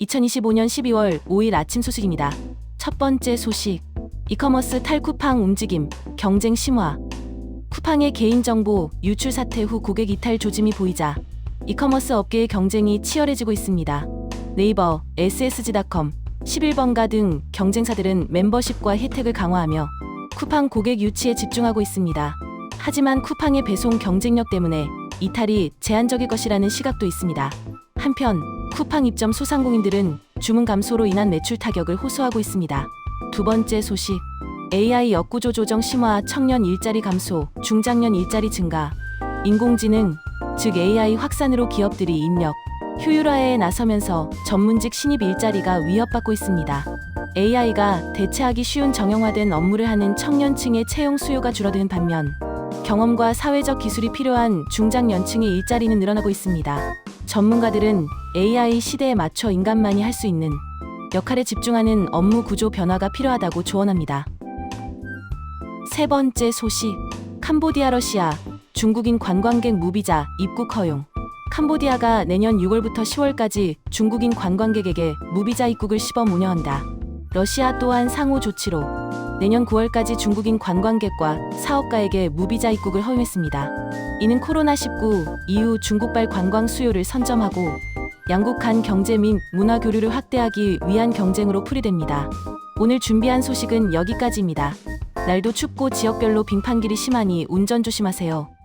2025년 12월 5일 아침 소식입니다. 첫 번째 소식. 이커머스 탈쿠팡 움직임, 경쟁 심화. 쿠팡의 개인정보 유출 사태 후 고객 이탈 조짐이 보이자 이커머스 업계의 경쟁이 치열해지고 있습니다. 네이버, ssg.com, 11번가 등 경쟁사들은 멤버십과 혜택을 강화하며 쿠팡 고객 유치에 집중하고 있습니다. 하지만 쿠팡의 배송 경쟁력 때문에 이탈이 제한적일 것이라는 시각도 있습니다. 한편 쿠팡 입점 소상공인들은 주문 감소로 인한 매출 타격을 호소하고 있습니다. 두 번째 소식. AI 역구조 조정 심화 청년 일자리 감소, 중장년 일자리 증가. 인공지능, 즉 AI 확산으로 기업들이 인력, 효율화에 나서면서 전문직 신입 일자리가 위협받고 있습니다. AI가 대체하기 쉬운 정형화된 업무를 하는 청년층의 채용 수요가 줄어드는 반면 경험과 사회적 기술이 필요한 중장년층의 일자리는 늘어나고 있습니다. 전문가들은 AI 시대에 맞춰 인간만이 할 수 있는 역할에 집중하는 업무 구조 변화가 필요하다고 조언합니다. 세 번째 소식. 캄보디아 러시아 중국인 관광객 무비자 입국 허용. 캄보디아가 내년 6월부터 10월까지 중국인 관광객에게 무비자 입국을 시범 운영한다. 러시아 또한 상호 조치로 내년 9월까지 중국인 관광객과 사업가에게 무비자 입국을 허용했습니다. 이는 코로나19 이후 중국발 관광 수요를 선점하고 양국 간 경제 및 문화 교류를 확대하기 위한 경쟁으로 풀이됩니다. 오늘 준비한 소식은 여기까지입니다. 날도 춥고 지역별로 빙판길이 심하니 운전 조심하세요.